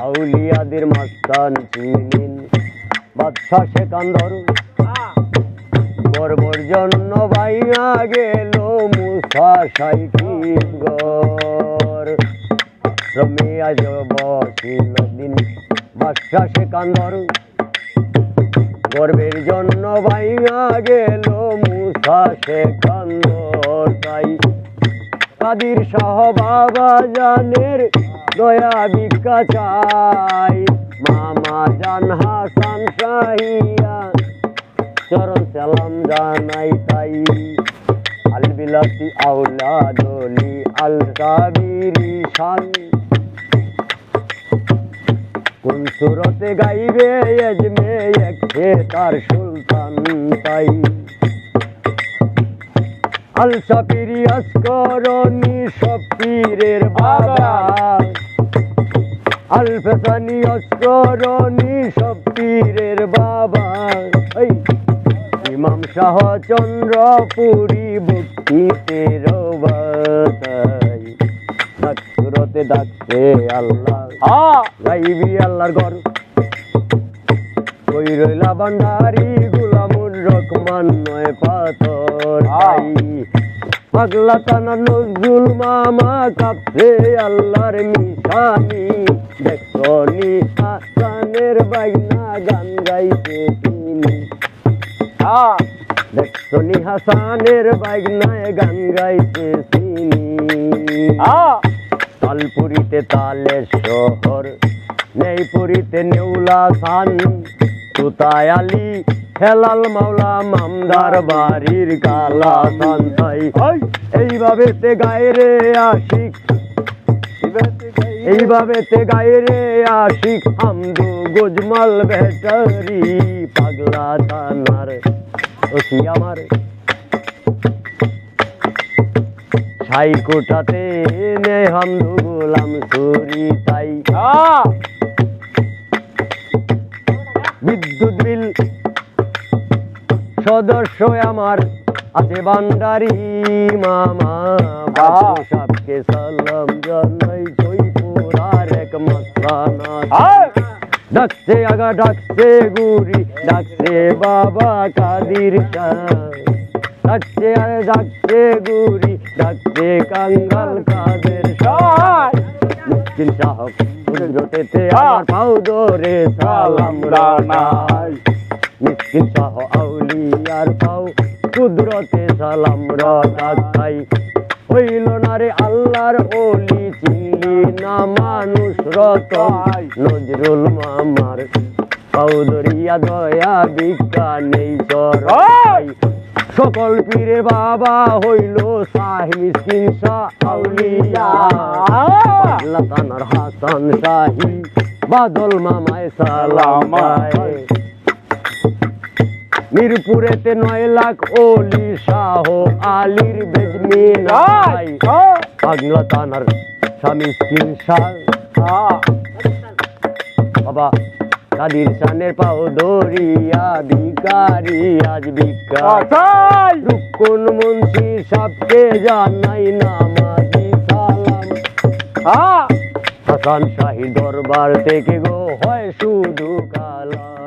আউলিয়াদের মাস্তান ছিলেন বাদশাহ সেকান্দর গর্বর জন্য বাইয়া গেল মুসা সাইকির গর রমিয়া বসিল দিন, বাদশাহ সেকান্দর গর্বের জন্য বাইয়া গেল মুসা সেকান্দর তাই। কাদির শাহ বাবা জানের দয়া ভিক্ষা চাই মামা জান হাসান চরণ সালাম জানাই তাই। আল বিলাতি আউলাদলি আল কাবিরি শান কোন সুরতে গাইবে এজমে একে তার সুলতান তাই। আল সাপিরি আসকরণি সব পীরের বাবা আল ফেসানি আসকরণি সব পীরের বাবা। এই ইমাম শাহ চন্দ্রপুরি ভক্তিতে রবাতাই ডাকসুরতে ডাকছে আল্লাহ। গাইবি আল্লাহর ঘর কই রইলা ভান্ডারি গুলামুর রকমান নয় পাথর ভাই পাগলা টানা নজরুল মামা কাপছে আল্লাহর মিশানি দেখনি হাসানের বাইনা গান গাইতে তিনি। দেখনি হাসানের বাইনায় গান গাইতে তিনি। তালপুরিতে তালের শহর নেইপুরিতে নেউলা সান তুতায় আলী হেলাল মাওলা মামদার বাড়ির কালা সান্তাই এইভাবে তে গায়ে রে আশিক এইভাবে তে গায়ে রে আশিক হামদু গুজমাল ব্যাটারি পাগলা থানার ওসি আমার। ছাই কোটাতে নে হামদু গোলাম সুরি তাই। বিদ্যুৎ বিল সদস্য আমার আছে বান্ডারি মামা। বাবু সাহকে সালাম জানাই। ডাকছে আগা, ডাকছে গুরি ডাকছে বাবা কাদির ডাকছে ডাকছে গুরি ডাকছে কাঙ্গাল কাদের মুসকিন শাহ কুদরতেতে আমার পাও ধরে সালাম রানাই। মিসকিন শাহ আউলিয়ার পাও কুদরতে সালাম রানাই। হইল না রে আল্লাহর ওলি চিনলি না মানুষ রত। নজরুল মামার পাউদরিয়া দয়া ভিক্ষা নেই সকল পীরে বাবা হইল শাহ মিসকিন শাহ আউলিয়া। পাগলা তানার হাসান শাহি বাদল মামায় সালামায় মিরপুরেতে নয় লাখ ওলি শাহ আলীর বেজমি নাই পাগলা তানার স্বামী স্কিন বাবা কাদির শানের পাও দরিয়া ভিকারি আজ ভিক্ষা রুকুন মুন্সি সবকে জানাই নামাজি সালাম। হাসান শাহী দরবার থেকে গো হয় শুধু কালাম।